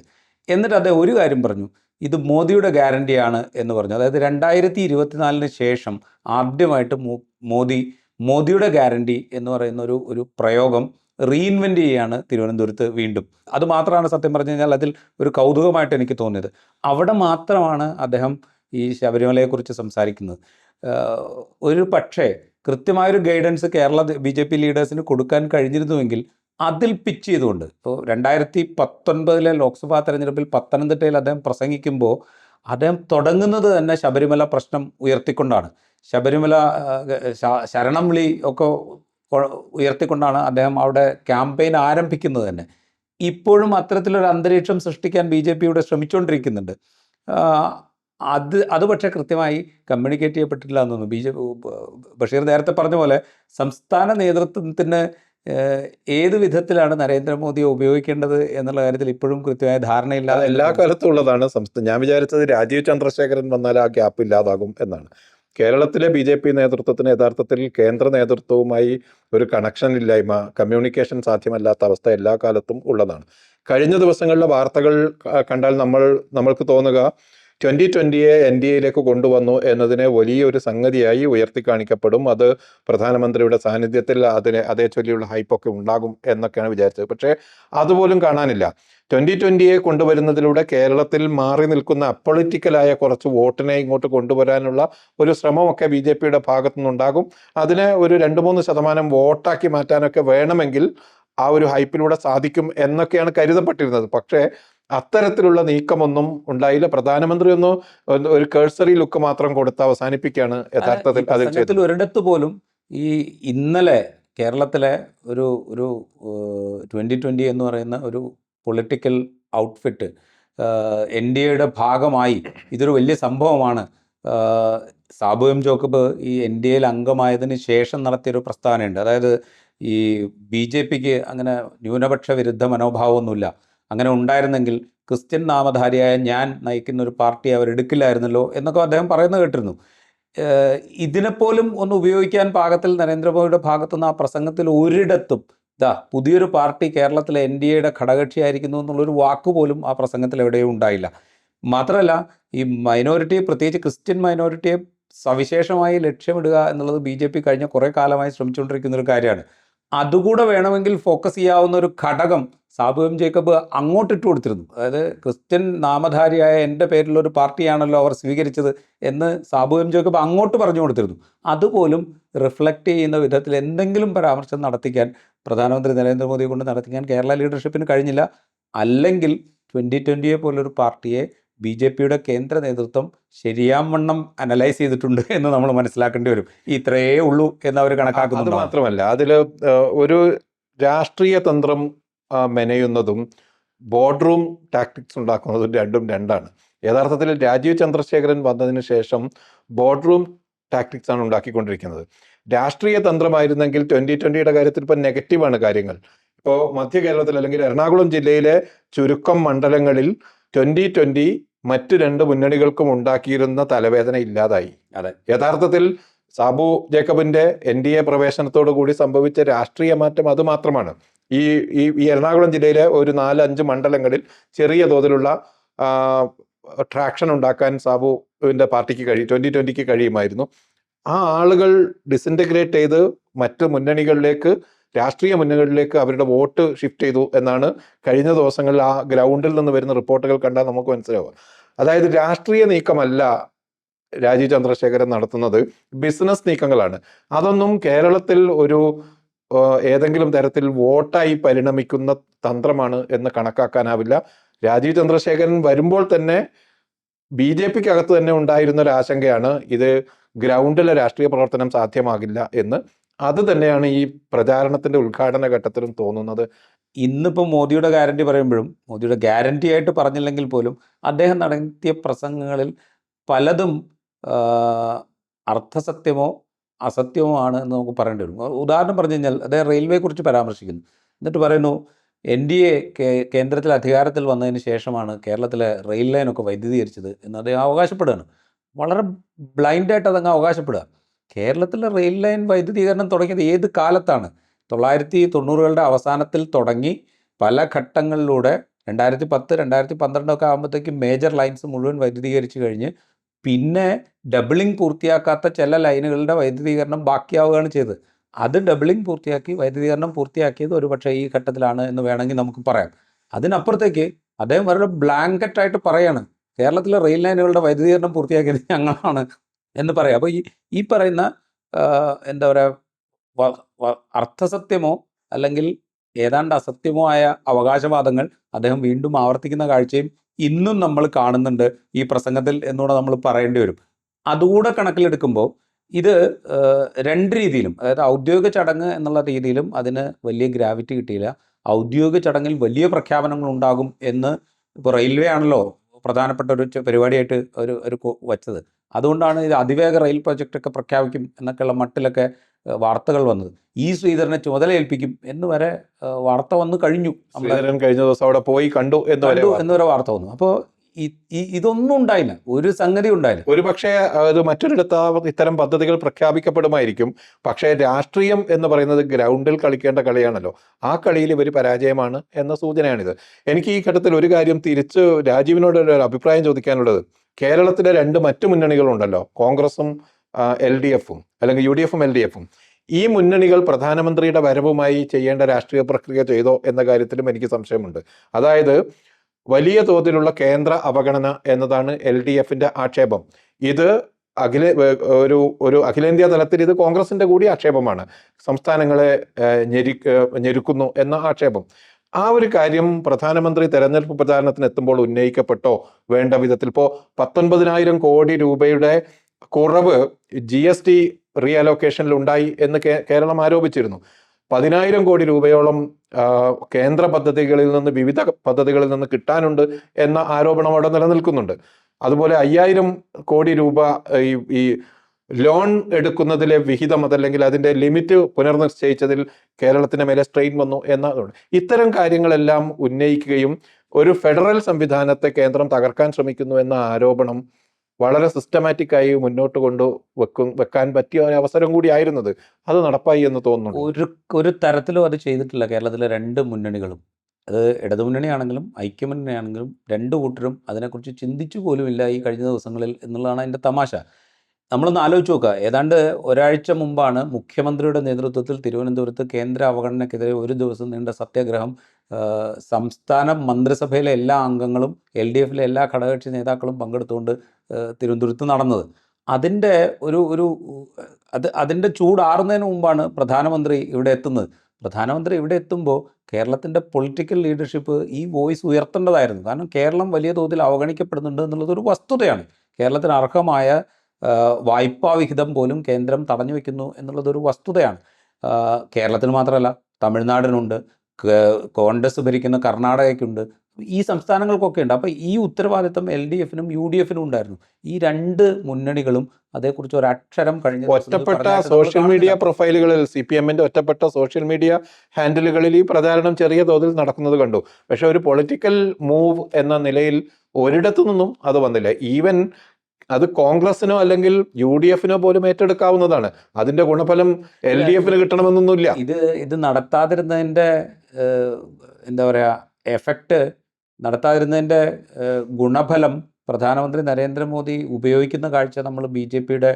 എന്നിട്ട് അദ്ദേഹം ഒരു കാര്യം പറഞ്ഞു. ഇത് മോദിയുടെ ഗ്യാരണ്ടിയാണ് എന്ന് പറഞ്ഞു. അതായത് രണ്ടായിരത്തി ഇരുപത്തിനാലിന് ശേഷം ആദ്യമായിട്ട് മോദി മോദിയുടെ ഗ്യാരണ്ടി എന്ന് പറയുന്ന ഒരു ഒരു പ്രയോഗം റീഇൻവെന്റ് ചെയ്യുകയാണ് തിരുവനന്തപുരത്ത് വീണ്ടും. അതുമാത്രമാണ് സത്യം പറഞ്ഞു കഴിഞ്ഞാൽ അതിൽ ഒരു കൗതുകമായിട്ട് എനിക്ക് തോന്നിയത്. അവിടെ മാത്രമാണ് അദ്ദേഹം ഈ ശബരിമലയെക്കുറിച്ച് സംസാരിക്കുന്നത്. ഒരു പക്ഷേ കൃത്യമായൊരു guidance Kerala B J P ലീഡേഴ്സിന് കൊടുക്കാൻ കഴിഞ്ഞിരുന്നുവെങ്കിൽ അതിൽ പിച്ച് ചെയ്തുകൊണ്ട് ഇപ്പോൾ രണ്ടായിരത്തി പത്തൊൻപതിലെ ലോക്സഭാ തെരഞ്ഞെടുപ്പിൽ പത്തനംതിട്ടയിൽ അദ്ദേഹം പ്രസംഗിക്കുമ്പോൾ അദ്ദേഹം തുടങ്ങുന്നത് തന്നെ ശബരിമല പ്രശ്നം ഉയർത്തിക്കൊണ്ടാണ്. ശബരിമല ശരണം വിളി ഒക്കെ ഉയർത്തിക്കൊണ്ടാണ് അദ്ദേഹം അവിടെ ക്യാമ്പയിൻ ആരംഭിക്കുന്നത് തന്നെ. ഇപ്പോഴും അത്തരത്തിലൊരു അന്തരീക്ഷം സൃഷ്ടിക്കാൻ ബി ജെ പി ഇവിടെ ശ്രമിച്ചുകൊണ്ടിരിക്കുന്നുണ്ട് അത് അത് പക്ഷേ കൃത്യമായി കമ്മ്യൂണിക്കേറ്റ് ചെയ്യപ്പെട്ടില്ല എന്ന് തോന്നുന്നു ബി ജെ ബഷീർ നേരത്തെ പറഞ്ഞ പോലെ സംസ്ഥാന നേതൃത്വത്തിന് ഏത് വിധത്തിലാണ് നരേന്ദ്രമോദിയെ ഉപയോഗിക്കേണ്ടത് എന്നുള്ള കാര്യത്തിൽ ഇപ്പോഴും കൃത്യമായ ധാരണയില്ലാതെ എല്ലാ കാലത്തും ഉള്ളതാണ്. സംസ്ഥാനം ഞാൻ വിചാരിച്ചത് രാജീവ് ചന്ദ്രശേഖരൻ വന്നാൽ ആ ഗ്യാപ്പ് ഇല്ലാതാകും എന്നാണ്. കേരളത്തിലെ ബി ജെ പി നേതൃത്വത്തിന് യഥാർത്ഥത്തിൽ കേന്ദ്ര നേതൃത്വവുമായി ഒരു കണക്ഷൻ ഇല്ലായ്മ കമ്മ്യൂണിക്കേഷൻ സാധ്യമല്ലാത്ത അവസ്ഥ എല്ലാ കാലത്തും ഉള്ളതാണ്. കഴിഞ്ഞ ദിവസങ്ങളിലെ വാർത്തകൾ കണ്ടാൽ നമ്മൾ നമ്മൾക്ക് തോന്നുക ട്വന്റി ട്വന്റിയെ എൻ ഡി എയിലേക്ക് കൊണ്ടുവന്നു എന്നതിനെ വലിയൊരു സംഗതിയായി ഉയർത്തി കാണിക്കപ്പെടും അത് പ്രധാനമന്ത്രിയുടെ സാന്നിധ്യത്തിൽ അതിനെ അതേ ചൊല്ലിയുള്ള ഹൈപ്പൊക്കെ ഉണ്ടാകും എന്നൊക്കെയാണ് വിചാരിച്ചത്. പക്ഷേ അതുപോലും കാണാനില്ല. ട്വന്റി ട്വന്റിയെ കൊണ്ടുവരുന്നതിലൂടെ കേരളത്തിൽ മാറി നിൽക്കുന്ന അപ്പൊളിറ്റിക്കലായ കുറച്ച് വോട്ടിനെ ഇങ്ങോട്ട് കൊണ്ടുവരാനുള്ള ഒരു ശ്രമമൊക്കെ ബി ജെ പിയുടെ ഭാഗത്തുനിന്നുണ്ടാകും. അതിനെ ഒരു രണ്ട് മൂന്ന് ശതമാനം വോട്ടാക്കി മാറ്റാനൊക്കെ വേണമെങ്കിൽ ആ ഒരു ഹൈപ്പിലൂടെ സാധിക്കും എന്നൊക്കെയാണ് കരുതപ്പെട്ടിരുന്നത്. പക്ഷേ അത്തരത്തിലുള്ള നീക്കമൊന്നും ഉണ്ടായില്ല. പ്രധാനമന്ത്രി ഒന്ന് ഒരു കേഴ്സറി ലുക്ക് മാത്രം കൊടുത്ത് അവസാനിപ്പിക്കുകയാണ് യഥാർത്ഥത്തിൽ അതിൽ ചെയ്തത്. ഒരിടത്ത് പോലും ഈ ഇന്നലെ കേരളത്തിലെ ഒരു ഒരു ട്വന്റി ട്വന്റി എന്ന് പറയുന്ന ഒരു പൊളിറ്റിക്കൽ ഔട്ട്ഫിറ്റ് എൻ ഡി എയുടെ ഭാഗമായി ഇതൊരു വലിയ സംഭവമാണ്. സാബു എം ജോക്കബ് ഈ എൻ ഡി എയിൽ അംഗമായതിന് ശേഷം നടത്തിയൊരു പ്രസ്താവനയുണ്ട്. അതായത് ഈ ബി ജെ പിക്ക് അങ്ങനെ ന്യൂനപക്ഷ വിരുദ്ധ മനോഭാവമൊന്നുമില്ല. അങ്ങനെ ഉണ്ടായിരുന്നെങ്കിൽ ക്രിസ്ത്യൻ നാമധാരിയായ ഞാൻ നയിക്കുന്ന ഒരു പാർട്ടി അവർ എടുക്കില്ലായിരുന്നല്ലോ എന്നൊക്കെ അദ്ദേഹം പറയുന്നത് കേട്ടിരുന്നു. ഇതിനെപ്പോലും ഒന്ന് ഉപയോഗിക്കാൻ പാകത്തിൽ നരേന്ദ്രമോദിയുടെ ഭാഗത്തുനിന്ന് ആ പ്രസംഗത്തിൽ ഒരിടത്തും ഇതാ പുതിയൊരു പാർട്ടി കേരളത്തിലെ എൻ ഡി എയുടെ ഘടകക്ഷിയായിരിക്കുന്നു എന്നുള്ളൊരു വാക്കുപോലും ആ പ്രസംഗത്തിൽ എവിടെയും ഉണ്ടായില്ല. മാത്രമല്ല ഈ മൈനോറിറ്റിയെ പ്രത്യേകിച്ച് ക്രിസ്ത്യൻ മൈനോറിറ്റിയെ സവിശേഷമായി ലക്ഷ്യമിടുക എന്നുള്ളത് ബി ജെ പി കഴിഞ്ഞ കുറേ കാലമായി ശ്രമിച്ചുകൊണ്ടിരിക്കുന്ന ഒരു കാര്യമാണ്. അതുകൂടെ വേണമെങ്കിൽ ഫോക്കസ് ചെയ്യാവുന്ന ഒരു ഘടകം സാബു എം ജേക്കബ് അങ്ങോട്ടിട്ട് കൊടുത്തിരുന്നു. അതായത് ക്രിസ്ത്യൻ നാമധാരിയായ എന്റെ പേരിലൊരു പാർട്ടിയാണല്ലോ അവർ സ്വീകരിച്ചത് എന്ന് സാബു എം ജേക്കബ് അങ്ങോട്ട് പറഞ്ഞു കൊടുത്തിരുന്നു. അതുപോലും റിഫ്ലക്റ്റ് ചെയ്യുന്ന വിധത്തിൽ എന്തെങ്കിലും പരാമർശം നടത്തിക്കാൻ പ്രധാനമന്ത്രി നരേന്ദ്രമോദിയെ കൊണ്ട് നടത്തിക്കാൻ കേരള ലീഡർഷിപ്പിന് കഴിഞ്ഞില്ല. അല്ലെങ്കിൽ ട്വന്റി ട്വന്റിയെ പോലൊരു പാർട്ടിയെ ബി ജെ പിയുടെ കേന്ദ്ര നേതൃത്വം ശരിയാവണ്ണം അനലൈസ് ചെയ്തിട്ടുണ്ട് എന്ന് നമ്മൾ മനസ്സിലാക്കേണ്ടി വരും. ഇത്രയേ ഉള്ളൂ എന്ന് അവർ കണക്കാക്കുന്നത് മാത്രമല്ല അതിൽ ഒരു രാഷ്ട്രീയ തന്ത്രം മെനയുന്നതും ബോർഡ് റൂം ടാക്ടിക്സ് ഉണ്ടാക്കുന്നതും രണ്ടും രണ്ടാണ്. യഥാർത്ഥത്തിൽ രാജീവ് ചന്ദ്രശേഖരൻ വന്നതിന് ശേഷം ബോർഡ് റൂം ടാക്ടിക്സ് ആണ് ഉണ്ടാക്കിക്കൊണ്ടിരിക്കുന്നത്. രാഷ്ട്രീയ തന്ത്രമായിരുന്നെങ്കിൽ ട്വന്റി ട്വന്റിയുടെ കാര്യത്തിൽ ഇപ്പം നെഗറ്റീവാണ് കാര്യങ്ങൾ. ഇപ്പോൾ മധ്യ കേരളത്തിൽ അല്ലെങ്കിൽ എറണാകുളം ജില്ലയിലെ ചുരുക്കം മണ്ഡലങ്ങളിൽ ട്വന്റി ട്വന്റി മറ്റ് രണ്ട് മുന്നണികൾക്കും ഉണ്ടാക്കിയിരുന്ന തലവേദന ഇല്ലാതായി. അതെ. യഥാർത്ഥത്തിൽ സാബു ജേക്കബിന്റെ എൻ ഡി എ പ്രവേശനത്തോടു കൂടി സംഭവിച്ച രാഷ്ട്രീയ മാറ്റം അത് മാത്രമാണ്. ഈ ഈ ഈ എറണാകുളം ജില്ലയിലെ ഒരു നാലഞ്ച് അഞ്ച് മണ്ഡലങ്ങളിൽ ചെറിയ തോതിലുള്ള ട്രാക്ഷൻ ഉണ്ടാക്കാൻ സാബുവിന്റെ പാർട്ടിക്ക് കഴിയും ട്വന്റി ട്വന്റിക്ക് കഴിയുമായിരുന്നു. ആ ആളുകൾ ഡിസിന്റഗ്രേറ്റ് ചെയ്ത് മറ്റ് മുന്നണികളിലേക്ക് രാഷ്ട്രീയ മുന്നണികളിലേക്ക് അവരുടെ വോട്ട് ഷിഫ്റ്റ് ചെയ്തു എന്നാണ് കഴിഞ്ഞ ദിവസങ്ങളിൽ ആ ഗ്രൗണ്ടിൽ നിന്ന് വരുന്ന റിപ്പോർട്ടുകൾ കണ്ടാൽ നമുക്ക് മനസ്സിലാവുക. അതായത് രാഷ്ട്രീയ നീക്കമല്ല രാജീവ് ചന്ദ്രശേഖരൻ നടത്തുന്നത് ബിസിനസ് നീക്കങ്ങളാണ്. അതൊന്നും കേരളത്തിൽ ഒരു ഏതെങ്കിലും തരത്തിൽ വോട്ടായി പരിണമിക്കുന്ന തന്ത്രമാണ് എന്ന് കണക്കാക്കാനാവില്ല. രാജീവ് ചന്ദ്രശേഖരൻ വരുമ്പോൾ തന്നെ ബി ജെ പിക്കകത്ത് തന്നെ ഉണ്ടായിരുന്ന ഒരു ആശങ്കയാണ് ഇത് ഗ്രൗണ്ടിലെ രാഷ്ട്രീയ പ്രവർത്തനം സാധ്യമാകില്ല എന്ന്. അത് തന്നെയാണ് ഈ പ്രചാരണത്തിന്റെ ഉദ്ഘാടന ഘട്ടത്തിലും തോന്നുന്നത്. ഇന്നിപ്പോൾ മോദിയുടെ ഗ്യാരണ്ടി പറയുമ്പോഴും മോദിയുടെ ഗ്യാരണ്ടി ആയിട്ട് പറഞ്ഞില്ലെങ്കിൽ പോലും അദ്ദേഹം നടത്തിയ പ്രസംഗങ്ങളിൽ പലതും അർത്ഥസത്യമോ അസത്യമോ ആണ് എന്ന് നമുക്ക് പറയേണ്ടി വരും. ഉദാഹരണം പറഞ്ഞു കഴിഞ്ഞാൽ അദ്ദേഹം റെയിൽവേയെ കുറിച്ച് പരാമർശിക്കുന്നു. എന്നിട്ട് പറയുന്നു എൻ ഡി എ കേന്ദ്രത്തിൽ അധികാരത്തിൽ വന്നതിന് ശേഷമാണ് കേരളത്തിലെ റെയിൽ ലൈനൊക്കെ വൈദ്യുതീകരിച്ചത് എന്ന് അദ്ദേഹം അവകാശപ്പെടുകയാണ്. വളരെ ബ്ലൈൻഡായിട്ട് അതങ്ങ് അവകാശപ്പെടുക. കേരളത്തിലെ റെയിൽ ലൈൻ വൈദ്യുതീകരണം തുടങ്ങിയത് ഏത് കാലത്താണ്? തൊള്ളായിരത്തി തൊണ്ണൂറുകളുടെ അവസാനത്തിൽ തുടങ്ങി പല ഘട്ടങ്ങളിലൂടെ രണ്ടായിരത്തി പത്ത് രണ്ടായിരത്തി പന്ത്രണ്ടൊക്കെ ആകുമ്പോഴത്തേക്കും മേജർ ലൈൻസ് മുഴുവൻ വൈദ്യുതീകരിച്ച് കഴിഞ്ഞ് പിന്നെ ഡബിളിംഗ് പൂർത്തിയാക്കാത്ത ചില ലൈനുകളുടെ വൈദ്യുതീകരണം ബാക്കിയാവുകയാണ് ചെയ്തത്. അത് ഡബിളിംഗ് പൂർത്തിയാക്കി വൈദ്യുതീകരണം പൂർത്തിയാക്കിയത് ഒരു പക്ഷേ ഈ ഘട്ടത്തിലാണ് എന്ന് വേണമെങ്കിൽ നമുക്ക് പറയാം. അതിനപ്പുറത്തേക്ക് അദ്ദേഹം വളരെ ബ്ലാങ്കറ്റായിട്ട് പറയാണ്. കേരളത്തിലെ റെയിൽ ലൈനുകളുടെ വൈദ്യുതീകരണം പൂർത്തിയാക്കിയത് ഞങ്ങളാണ്. എന്ന് പറയാം. അപ്പോൾ ഈ ഈ പറയുന്ന എന്താ പറയുക അർത്ഥസത്യമോ അല്ലെങ്കിൽ ഏതാണ്ട് അസത്യമോ ആയ അവകാശവാദങ്ങൾ അദ്ദേഹം വീണ്ടും ആവർത്തിക്കുന്ന കാഴ്ചയും ഇന്നും നമ്മൾ കാണുന്നുണ്ട് ഈ പ്രസംഗത്തിൽ എന്നുകൂടെ നമ്മൾ പറയേണ്ടി വരും. അതുകൂടെ കണക്കിലെടുക്കുമ്പോൾ ഇത് രണ്ട് രീതിയിലും അതായത് ഔദ്യോഗിക ചടങ്ങ് എന്നുള്ള രീതിയിലും അതിന് വലിയ ഗ്രാവിറ്റി കിട്ടിയില്ല. ഔദ്യോഗിക ചടങ്ങിൽ വലിയ പ്രഖ്യാപനങ്ങൾ ഉണ്ടാകും എന്ന് ഇപ്പോൾ റെയിൽവേ ആണല്ലോ പ്രധാനപ്പെട്ട ഒരു പരിപാടിയായിട്ട് ഒരു ഒരു വച്ചത്. അതുകൊണ്ടാണ് ഇത് അതിവേഗ റെയിൽ പ്രോജക്റ്റ് ഒക്കെ പ്രഖ്യാപിക്കും എന്നൊക്കെയുള്ള മട്ടിലൊക്കെ വാർത്തകൾ വന്നത്. ഈ ശ്രീധരനെ ചുമതല ഏൽപ്പിക്കും എന്ന് വരെ വാർത്ത വന്ന് കഴിഞ്ഞു. ശ്രീധരൻ കഴിഞ്ഞ ദിവസം അവിടെ പോയി കണ്ടു എന്ന് കണ്ടു വാർത്ത. വരെ വാർത്ത വന്നു. അപ്പോൾ ഇതൊന്നും ഉണ്ടായില്ല. ഒരു സംഗതി ഉണ്ടായില്ല. ഒരു പക്ഷേ അത് മറ്റൊരിടത്ത് ഇത്തരം പദ്ധതികൾ പ്രഖ്യാപിക്കപ്പെടുമായിരിക്കും. പക്ഷേ രാഷ്ട്രീയം എന്ന് പറയുന്നത് ഗ്രൗണ്ടിൽ കളിക്കേണ്ട കളിയാണല്ലോ. ആ കളിയിൽ ഇവർ പരാജയമാണ് എന്ന സൂചനയാണിത്. എനിക്ക് ഈ ഘട്ടത്തിൽ ഒരു കാര്യം തിരിച്ച് രാജീവിനോട് ഒരു അഭിപ്രായം ചോദിക്കാനുള്ളത്. കേരളത്തിലെ രണ്ട് മറ്റു മുന്നണികളുണ്ടല്ലോ കോൺഗ്രസും എൽ ഡി എഫും അല്ലെങ്കിൽ യു ഡി എഫും എൽ ഡി എഫും. ഈ മുന്നണികൾ പ്രധാനമന്ത്രിയുടെ വരവുമായി ചെയ്യേണ്ട രാഷ്ട്രീയ പ്രക്രിയ ചെയ്തോ എന്ന കാര്യത്തിലും എനിക്ക് സംശയമുണ്ട്. അതായത് വലിയ തോതിലുള്ള കേന്ദ്ര അവഗണന എന്നതാണ് എൽ ഡി എഫിന്റെ ആക്ഷേപം. ഇത് അഖില ഒരു ഒരു അഖിലേന്ത്യാ തലത്തിൽ ഇത് കോൺഗ്രസിന്റെ കൂടി ആക്ഷേപമാണ്. സംസ്ഥാനങ്ങളെ ഞെരി ഞെരുക്കുന്നു എന്ന ആക്ഷേപം. ആ ഒരു കാര്യം പ്രധാനമന്ത്രി തെരഞ്ഞെടുപ്പ് പ്രചാരണത്തിന് എത്തുമ്പോൾ ഉന്നയിക്കപ്പെട്ടോ? വേണ്ട വിധത്തിൽ. ഇപ്പോൾ പത്തൊൻപതിനായിരം കോടി രൂപയുടെ കുറവ് ജി എസ് ടി റീഅലോക്കേഷനിൽ ഉണ്ടായി എന്ന് കേരളം ആരോപിച്ചിരുന്നു. പതിനായിരം കോടി രൂപയോളം കേന്ദ്ര പദ്ധതികളിൽ നിന്ന് വിവിധ പദ്ധതികളിൽ നിന്ന് കിട്ടാനുണ്ട് എന്ന ആരോപണം അവിടെ നിലനിൽക്കുന്നുണ്ട്. അതുപോലെ അയ്യായിരം കോടി രൂപ ഈ ലോൺ എടുക്കുന്നതിലെ വിഹിതം അതല്ലെങ്കിൽ അതിന്റെ ലിമിറ്റ് പുനർനിശ്ചയിച്ചതിൽ കേരളത്തിന് മേലെ സ്ട്രെയിൻ വന്നു എന്നതുകൊണ്ട് ഇത്തരം കാര്യങ്ങളെല്ലാം ഉന്നയിക്കുകയും ഒരു ഫെഡറൽ സംവിധാനത്തെ കേന്ദ്രം തകർക്കാൻ ശ്രമിക്കുന്നു എന്ന ആരോപണം വളരെ സിസ്റ്റമാറ്റിക്കായി മുന്നോട്ട് കൊണ്ടു വെക്കും വെക്കാൻ പറ്റിയ ഒരു അവസരം കൂടി ആയിരുന്നത്. അത് നടപ്പായി എന്ന് തോന്നുന്നു ഒരു ഒരു തരത്തിലും അത് ചെയ്തിട്ടില്ല കേരളത്തിലെ രണ്ട് മുന്നണികളും. അത് ഇടതുമുന്നണിയാണെങ്കിലും ഐക്യമുന്നണിയാണെങ്കിലും രണ്ട് കൂട്ടരും അതിനെക്കുറിച്ച് ചിന്തിച്ചു പോലുമില്ല ഈ കഴിഞ്ഞ ദിവസങ്ങളിൽ എന്നുള്ളതാണ് അതിന്റെ തമാശ. നമ്മളൊന്ന് ആലോചിച്ച് നോക്കുക. ഏതാണ്ട് ഒരാഴ്ച മുമ്പാണ് മുഖ്യമന്ത്രിയുടെ നേതൃത്വത്തിൽ തിരുവനന്തപുരത്ത് കേന്ദ്ര അവഗണനക്കെതിരെ ഒരു ദിവസം നീണ്ട സത്യാഗ്രഹം സംസ്ഥാന മന്ത്രിസഭയിലെ എല്ലാ അംഗങ്ങളും എൽ ഡി എഫിലെ എല്ലാ ഘടകകക്ഷി നേതാക്കളും പങ്കെടുത്തുകൊണ്ട് തിരുവനന്തപുരത്ത് നടന്നത്. അതിന്റെ ഒരു ഒരു അത് അതിന്റെ ചൂടാറുന്നതിന് മുമ്പാണ് പ്രധാനമന്ത്രി ഇവിടെ എത്തുന്നത്. പ്രധാനമന്ത്രി ഇവിടെ എത്തുമ്പോൾ കേരളത്തിന്റെ പൊളിറ്റിക്കൽ ലീഡർഷിപ്പ് ഈ വോയിസ് ഉയർത്തേണ്ടതായിരുന്നു. കാരണം കേരളം വലിയ തോതിൽ അവഗണിക്കപ്പെടുന്നുണ്ട് എന്നുള്ളത് ഒരു വസ്തുതയാണ്. കേരളത്തിന് അർഹമായ വായ്പാ വിഹിതം പോലും കേന്ദ്രം തടഞ്ഞു വെക്കുന്നു എന്നുള്ളതൊരു വസ്തുതയാണ്. കേരളത്തിന് മാത്രമല്ല തമിഴ്നാടിനുണ്ട് കോൺഗ്രസ് ഭരിക്കുന്ന കർണാടകയ്ക്കുണ്ട്. ഈ സംസ്ഥാനങ്ങൾക്കൊക്കെ ഉണ്ട്. അപ്പോൾ ഈ ഉത്തരവാദിത്തം എൽ ഡി എഫിനും യു ഡി എഫിനും ഉണ്ടായിരുന്നു. ഈ രണ്ട് മുന്നണികളും അതേക്കുറിച്ച് ഒരു അക്ഷരം കഴിഞ്ഞ ഒറ്റപ്പെട്ട സോഷ്യൽ മീഡിയ പ്രൊഫൈലുകളിൽ സി പി എമ്മിന്റെ ഒറ്റപ്പെട്ട സോഷ്യൽ മീഡിയ ഹാൻഡിലുകളിൽ ഈ പ്രചാരണം ചെറിയ തോതിൽ നടക്കുന്നത് കണ്ടു. പക്ഷെ ഒരു പൊളിറ്റിക്കൽ മൂവ് എന്ന നിലയിൽ ഒരിടത്തു നിന്നും അത് വന്നില്ല. ഈവൻ അത് കോൺഗ്രസിനോ അല്ലെങ്കിൽ യു ഡി എഫിനോ പോലും ഏറ്റെടുക്കാവുന്നതാണ്. അതിന്റെ ഗുണഫലം എൽ ഡി എഫിന് കിട്ടണമെന്നൊന്നുമില്ല. ഇത് ഇത് നടത്താതിരുന്നതിന്റെ എന്താ പറയാ എഫക്റ്റ് നടത്താതിരുന്നതിന്റെ ഗുണഫലം പ്രധാനമന്ത്രി നരേന്ദ്രമോദി ഉപയോഗിക്കുന്ന കാഴ്ച നമ്മൾ ബി ജെ പിയുടെ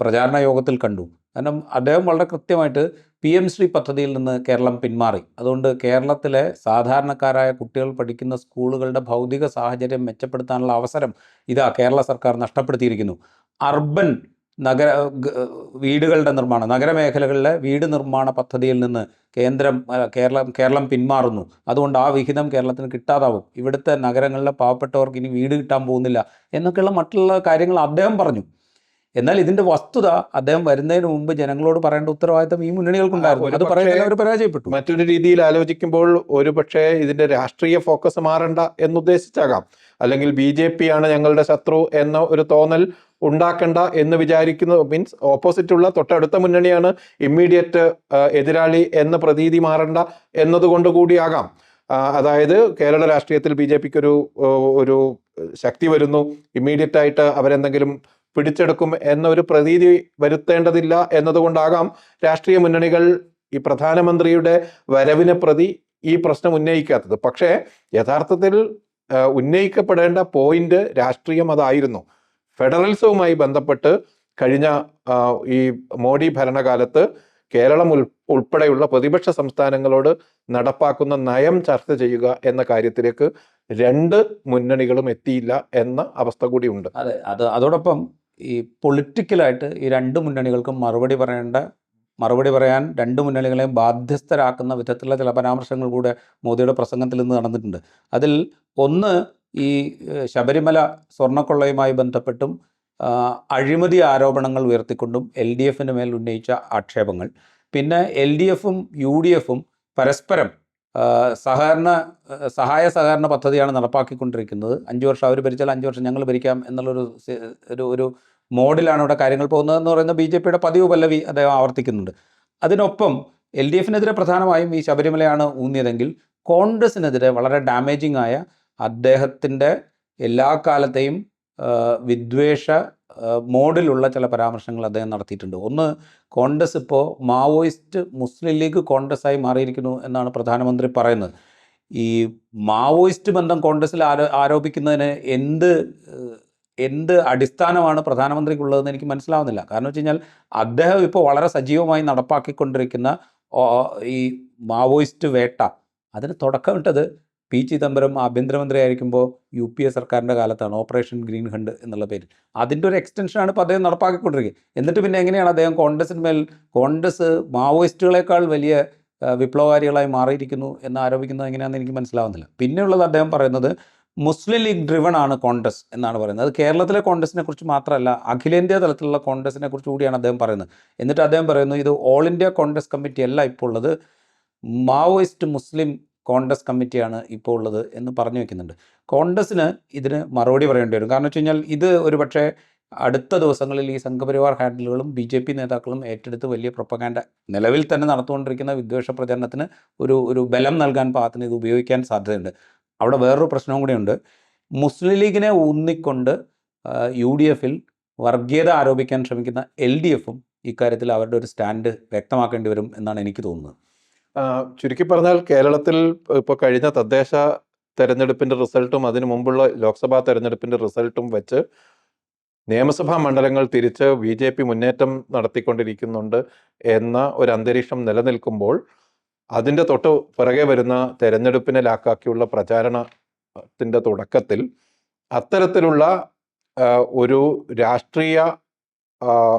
പ്രചാരണ യോഗത്തിൽ കണ്ടു. കാരണം അദ്ദേഹം വളരെ കൃത്യമായിട്ട് പി എം ശ്രീ പദ്ധതിയിൽ നിന്ന് കേരളം പിന്മാറി. അതുകൊണ്ട് കേരളത്തിലെ സാധാരണക്കാരായ കുട്ടികൾ പഠിക്കുന്ന സ്കൂളുകളുടെ ഭൗതിക സാഹചര്യം മെച്ചപ്പെടുത്താനുള്ള അവസരം ഇതാ കേരള സർക്കാർ നഷ്ടപ്പെടുത്തിയിരിക്കുന്നു. അർബൻ നഗര വീടുകളുടെ നിർമ്മാണം നഗരമേഖലകളിലെ വീട് നിർമ്മാണ പദ്ധതിയിൽ നിന്ന് കേന്ദ്രം കേരളം കേരളം പിന്മാറുന്നു. അതുകൊണ്ട് ആ വിഹിതം കേരളത്തിന് കിട്ടാതാവും. ഇവിടുത്തെ നഗരങ്ങളിലെ പാവപ്പെട്ടവർക്ക് ഇനി വീട് കിട്ടാൻ പോകുന്നില്ല എന്നൊക്കെയുള്ള മറ്റുള്ള കാര്യങ്ങൾ അദ്ദേഹം പറഞ്ഞു. എന്നാൽ ഇതിന്റെ വസ്തുത അദ്ദേഹം വരുന്നതിന് മുമ്പ് ജനങ്ങളോട് പറയേണ്ട ഉത്തരവാദിത്തം ഈ മുന്നണികൾക്കുണ്ടായിരുന്നു. അത് പറയുന്നത് അവർ പരാജയപ്പെട്ടു. മറ്റൊരു രീതിയിൽ ആലോചിക്കുമ്പോൾ ഒരു പക്ഷേ ഇതിന്റെ രാഷ്ട്രീയ ഫോക്കസ് മാറണ്ട എന്നുദ്ദേശിച്ചാകാം. അല്ലെങ്കിൽ ബി ജെ പി ആണ് ഞങ്ങളുടെ ശത്രു എന്ന ഒരു തോന്നൽ ഉണ്ടാക്കണ്ട എന്ന് വിചാരിക്കുന്ന. മീൻസ് ഓപ്പോസിറ്റ് ഉള്ള തൊട്ടടുത്ത മുന്നണിയാണ് ഇമ്മീഡിയറ്റ് എതിരാളി എന്ന പ്രതീതി മാറണ്ട എന്നതുകൊണ്ട് കൂടിയാകാം. അതായത് കേരള രാഷ്ട്രീയത്തിൽ ബി ജെ പിക്ക് ഒരു ഒരു ശക്തി വരുന്നു. ഇമ്മീഡിയറ്റ് ആയിട്ട് അവരെന്തെങ്കിലും പിടിച്ചെടുക്കും എന്നൊരു പ്രതീതി വരുത്തേണ്ടതില്ല എന്നതുകൊണ്ടാകാം രാഷ്ട്രീയ മുന്നണികൾ ഈ പ്രധാനമന്ത്രിയുടെ വരവിനെ പ്രതി ഈ പ്രശ്നം ഉന്നയിക്കാത്തത്. പക്ഷേ യഥാർത്ഥത്തിൽ ഉന്നയിക്കപ്പെടേണ്ട പോയിന്റ് രാഷ്ട്രീയം അതായിരുന്നു. ഫെഡറലിസവുമായി ബന്ധപ്പെട്ട് കഴിഞ്ഞ ഈ മോഡി ഭരണകാലത്ത് കേരളം ഉൾ ഉൾപ്പെടെയുള്ള പ്രതിപക്ഷ സംസ്ഥാനങ്ങളോട് നടപ്പാക്കുന്ന നയം ചർച്ച ചെയ്യുക എന്ന കാര്യത്തിലേക്ക് രണ്ട് മുന്നണികളും എത്തിയില്ല എന്ന അവസ്ഥ കൂടിയുണ്ട്. അതെ അത് അതോടൊപ്പം ഈ പൊളിറ്റിക്കലായിട്ട് ഈ രണ്ട് മുന്നണികൾക്കും മറുപടി പറയേണ്ട മറുപടി പറയാൻ രണ്ട് മുന്നണികളെയും ബാധ്യസ്ഥരാക്കുന്ന വിധത്തിലുള്ള ചില പരാമർശങ്ങൾ കൂടെ മോദിയുടെ പ്രസംഗത്തിൽ നിന്ന് നടന്നിട്ടുണ്ട്. അതിൽ ഒന്ന് ഈ ശബരിമല സ്വർണക്കൊള്ളയുമായി ബന്ധപ്പെട്ടും അഴിമതി ആരോപണങ്ങൾ ഉയർത്തിക്കൊണ്ടും എൽ ഡി എഫിന് മേൽ ഉന്നയിച്ച ആക്ഷേപങ്ങൾ. പിന്നെ എൽ ഡി എഫും യു ഡി എഫും പരസ്പരം സഹകരണ സഹായ സഹകരണ പദ്ധതിയാണ് നടപ്പാക്കിക്കൊണ്ടിരിക്കുന്നത്. അഞ്ച് വർഷം അവർ ഭരിച്ചാൽ അഞ്ച് വർഷം ഞങ്ങൾ ഭരിക്കാം എന്നുള്ളൊരു ഒരു ഒരു മോഡിലാണ് ഇവിടെ കാര്യങ്ങൾ പോകുന്നതെന്ന് പറയുന്ന ബി ജെ പിയുടെ പതിവ് പല്ലവി അദ്ദേഹം ആവർത്തിക്കുന്നുണ്ട്. അതിനൊപ്പം എൽ ഡി എഫിനെതിരെ പ്രധാനമായും ഈ ശബരിമലയാണ് ഊന്നിയതെങ്കിൽ കോൺഗ്രസിനെതിരെ വളരെ ഡാമേജിങ് ആയ അദ്ദേഹത്തിന്റെ എല്ലാ കാലത്തെയും വിദ്വേഷ മോഡിലുള്ള ചില പരാമർശങ്ങൾ അദ്ദേഹം നടത്തിയിട്ടുണ്ട്. ഒന്ന് കോൺഗ്രസ് ഇപ്പോൾ മാവോയിസ്റ്റ് മുസ്ലിം ലീഗ് കോൺഗ്രസ് ആയി മാറിയിരിക്കുന്നു എന്നാണ് പ്രധാനമന്ത്രി പറയുന്നത്. ഈ മാവോയിസ്റ്റ് ബന്ധം കോൺഗ്രസിൽ ആരോ ആരോപിക്കുന്നതിന് എന്ത് എന്ത് അടിസ്ഥാനമാണ് പ്രധാനമന്ത്രിക്കുള്ളതെന്ന് എനിക്ക് മനസ്സിലാവുന്നില്ല. കാരണം വെച്ച് കഴിഞ്ഞാൽ അദ്ദേഹം ഇപ്പോൾ വളരെ സജീവമായി നടപ്പാക്കിക്കൊണ്ടിരിക്കുന്ന ഈ മാവോയിസ്റ്റ് വേട്ട. അതിന് തുടക്കമിട്ടത് പി ചിദംബരം ആഭ്യന്തരമന്ത്രി ആയിരിക്കുമ്പോൾ യു പി എ സർക്കാരിന്റെ കാലത്താണ് ഓപ്പറേഷൻ ഗ്രീൻ ഹണ്ട് എന്നുള്ള പേര്. അതിന്റെ ഒരു എക്സ്റ്റൻഷനാണ് ഇപ്പോൾ അദ്ദേഹം നടപ്പാക്കിക്കൊണ്ടിരിക്കുന്നത്. എന്നിട്ട് പിന്നെ എങ്ങനെയാണ് അദ്ദേഹം കോൺഗ്രസിന്മേൽ കോൺഗ്രസ് മാവോയിസ്റ്റുകളെക്കാൾ വലിയ വിപ്ലവകാരികളായി മാറിയിരിക്കുന്നു എന്ന് ആരോപിക്കുന്നത് എങ്ങനെയാണെന്ന് എനിക്ക് മനസ്സിലാവുന്നില്ല. പിന്നെയുള്ളത് അദ്ദേഹം പറയുന്നത് മുസ്ലിം ലീഗ് ഡ്രിവൺ ആണ് കോൺഗ്രസ് എന്നാണ് പറയുന്നത്. അത് കേരളത്തിലെ കോൺഗ്രസിനെ കുറിച്ച് മാത്രമല്ല അഖിലേന്ത്യാ തലത്തിലുള്ള കോൺഗ്രസിനെ കുറിച്ച് കൂടിയാണ് അദ്ദേഹം പറയുന്നത്. എന്നിട്ട് അദ്ദേഹം പറയുന്നു ഇത് ഓൾ ഇന്ത്യ കോൺഗ്രസ് കമ്മിറ്റി അല്ല ഇപ്പോൾ ഉള്ളത്. മാവോയിസ്റ്റ് മുസ്ലിം കോൺഗ്രസ് കമ്മിറ്റിയാണ് ഇപ്പോൾ ഉള്ളത് എന്ന് പറഞ്ഞു വെക്കുന്നുണ്ട്. കോൺഗ്രസ്സിന് ഇതിന് മറുപടി പറയേണ്ടി വരും. കാരണം വെച്ച് കഴിഞ്ഞാൽ ഇത് ഒരു പക്ഷേ അടുത്ത ദിവസങ്ങളിൽ ഈ സംഘപരിവാർ ഹാൻഡിലുകളും ബി ജെ പി നേതാക്കളും ഏറ്റെടുത്ത് വലിയ പ്രൊപ്പഗാൻഡ നിലവിൽ തന്നെ നടത്തുകൊണ്ടിരിക്കുന്ന വിദ്വേഷ പ്രചരണത്തിന് ഒരു ഒരു ബലം നൽകാൻ പാകത്തിന് ഇത് ഉപയോഗിക്കാൻ സാധ്യതയുണ്ട്. അവിടെ വേറൊരു പ്രശ്നവും കൂടിയുണ്ട് മുസ്ലിം ലീഗിനെ ഊന്നിക്കൊണ്ട് യു ഡി എഫിൽ വർഗീയത ആരോപിക്കാൻ ശ്രമിക്കുന്ന എൽ ഡി എഫും ഇക്കാര്യത്തിൽ അവരുടെ ഒരു സ്റ്റാൻഡ് വ്യക്തമാക്കേണ്ടി വരും എന്നാണ് എനിക്ക് തോന്നുന്നത്. ചുരുക്കി പറഞ്ഞാൽ കേരളത്തിൽ ഇപ്പോൾ കഴിഞ്ഞ തദ്ദേശ തെരഞ്ഞെടുപ്പിന്റെ റിസൾട്ടും അതിനു മുമ്പുള്ള ലോക്സഭാ തെരഞ്ഞെടുപ്പിന്റെ റിസൾട്ടും വെച്ച് നിയമസഭാ മണ്ഡലങ്ങൾ തിരിച്ച് ബി ജെ പി മുന്നേറ്റം നടത്തിക്കൊണ്ടിരിക്കുന്നുണ്ട് എന്ന ഒരു അന്തരീക്ഷം നിലനിൽക്കുമ്പോൾ അതിന്റെ തൊട്ട് പിറകെ വരുന്ന തെരഞ്ഞെടുപ്പിനെ ലാക്കാക്കിയുള്ള പ്രചാരണത്തിന്റെ തുടക്കത്തിൽ അത്തരത്തിലുള്ള ഒരു രാഷ്ട്രീയ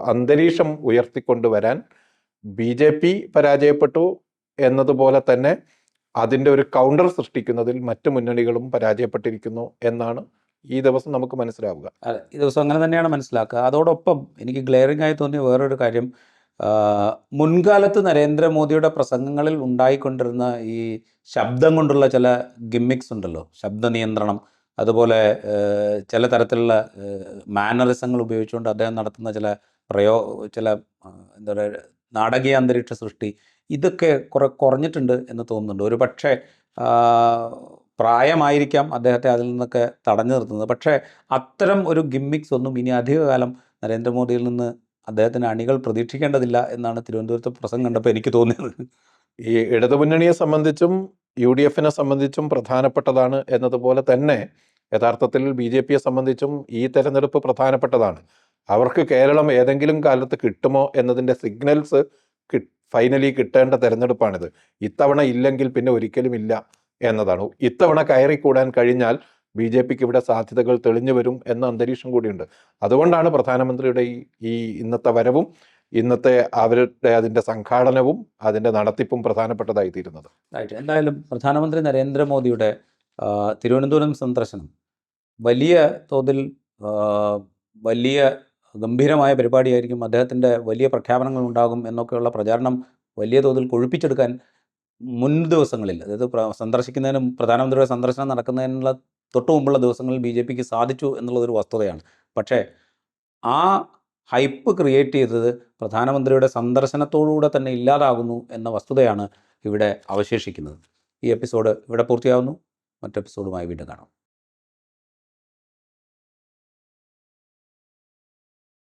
അന്തരീക്ഷം ഉയർത്തിക്കൊണ്ടുവരാൻ ബി ജെ പി പരാജയപ്പെട്ടു എന്നതുപോലെ തന്നെ അതിന്റെ ഒരു കൗണ്ടർ സൃഷ്ടിക്കുന്നതിൽ മറ്റു മുന്നണികളും പരാജയപ്പെട്ടിരിക്കുന്നു എന്നാണ് ഈ ദിവസം നമുക്ക് മനസ്സിലാവുക. ഈ ദിവസം അങ്ങനെ തന്നെയാണ് മനസ്സിലാക്കുക. അതോടൊപ്പം എനിക്ക് ഗ്ലെയറിംഗ് ആയി തോന്നിയ വേറൊരു കാര്യം മുൻകാലത്ത് നരേന്ദ്രമോദിയുടെ പ്രസംഗങ്ങളിൽ ഉണ്ടായിക്കൊണ്ടിരുന്ന ഈ ശബ്ദം കൊണ്ടുള്ള ചില ഗിമ്മിക്സ് ഉണ്ടല്ലോ ശബ്ദ നിയന്ത്രണം അതുപോലെ ചില തരത്തിലുള്ള മാനറിസങ്ങൾ ഉപയോഗിച്ചുകൊണ്ട് അദ്ദേഹം നടത്തുന്ന ചില പ്രയോ ചില എന്താ പറയുക നാടകീയ അന്തരീക്ഷ സൃഷ്ടി ഇതൊക്കെ കുറെ കുറഞ്ഞിട്ടുണ്ട് എന്ന് തോന്നുന്നുണ്ട്. ഒരു പക്ഷേ പ്രായമായിരിക്കാം അദ്ദേഹത്തെ അതിൽ നിന്നൊക്കെ തടഞ്ഞു നിർത്തുന്നത്. പക്ഷേ അത്തരം ഒരു ഗിമ്മിക്സ് ഒന്നും ഇനി അധികകാലം നരേന്ദ്രമോദിയിൽ നിന്ന് അദ്ദേഹത്തിന് അണികൾ പ്രതീക്ഷിക്കേണ്ടതില്ല എന്നാണ് തിരുവനന്തപുരത്ത് പ്രസംഗം കണ്ടപ്പോൾ എനിക്ക് തോന്നിയത്. ഈ ഇടതുമുന്നണിയെ സംബന്ധിച്ചും യു ഡി എഫിനെ സംബന്ധിച്ചും പ്രധാനപ്പെട്ടതാണ് എന്നതുപോലെ തന്നെ യഥാർത്ഥത്തിൽ ബി ജെ പിയെ സംബന്ധിച്ചും ഈ തെരഞ്ഞെടുപ്പ് പ്രധാനപ്പെട്ടതാണ്. അവർക്ക് കേരളം ഏതെങ്കിലും കാലത്ത് കിട്ടുമോ എന്നതിന്റെ സിഗ്നൽസ് ഫൈനലി കിട്ടേണ്ട തെരഞ്ഞെടുപ്പാണിത്. ഇത്തവണ ഇല്ലെങ്കിൽ പിന്നെ ഒരിക്കലും ഇല്ല എന്നതാണ്. ഇത്തവണ കൂടാൻ കഴിഞ്ഞാൽ ബി ജെ പിക്ക് ഇവിടെ സാധ്യതകൾ തെളിഞ്ഞു വരും എന്ന അന്തരീക്ഷം കൂടിയുണ്ട്. അതുകൊണ്ടാണ് പ്രധാനമന്ത്രിയുടെ ഈ ഇന്നത്തെ വരവും ഇന്നത്തെ അവരുടെ അതിന്റെ സംഘാടനവും അതിന്റെ നടത്തിപ്പും പ്രധാനപ്പെട്ടതായി തീരുന്നത് എന്തായാലും പ്രധാനമന്ത്രി നരേന്ദ്രമോദിയുടെ തിരുവനന്തപുരം സന്ദർശനം വലിയ തോതിൽ വലിയ ഗംഭീരമായ പരിപാടിയായിരിക്കും. അദ്ദേഹത്തിന്റെ വലിയ പ്രഖ്യാപനങ്ങൾ ഉണ്ടാകും എന്നൊക്കെയുള്ള പ്രചാരണം വലിയ തോതിൽ കൊഴുപ്പിച്ചെടുക്കാൻ മുൻ ദിവസങ്ങളിൽ അതായത് സന്ദർശിക്കുന്നതിനും പ്രധാനമന്ത്രിയുടെ സന്ദർശനം നടക്കുന്നതിനുള്ള തൊട്ടു മുമ്പുള്ള ദിവസങ്ങളിൽ ബി ജെ പിക്ക് സാധിച്ചു എന്നുള്ളതൊരു വസ്തുതയാണ്. പക്ഷേ ആ ഹൈപ്പ് ക്രിയേറ്റ് ചെയ്തത് പ്രധാനമന്ത്രിയുടെ സന്ദർശനത്തോടുകൂടെ തന്നെ ഇല്ലാതാകുന്നു എന്ന വസ്തുതയാണ് ഇവിടെ അവശേഷിക്കുന്നത്. ഈ എപ്പിസോഡ് ഇവിടെ പൂർത്തിയാവുന്നു. മറ്റു എപ്പിസോഡുമായി വീണ്ടും കാണാം.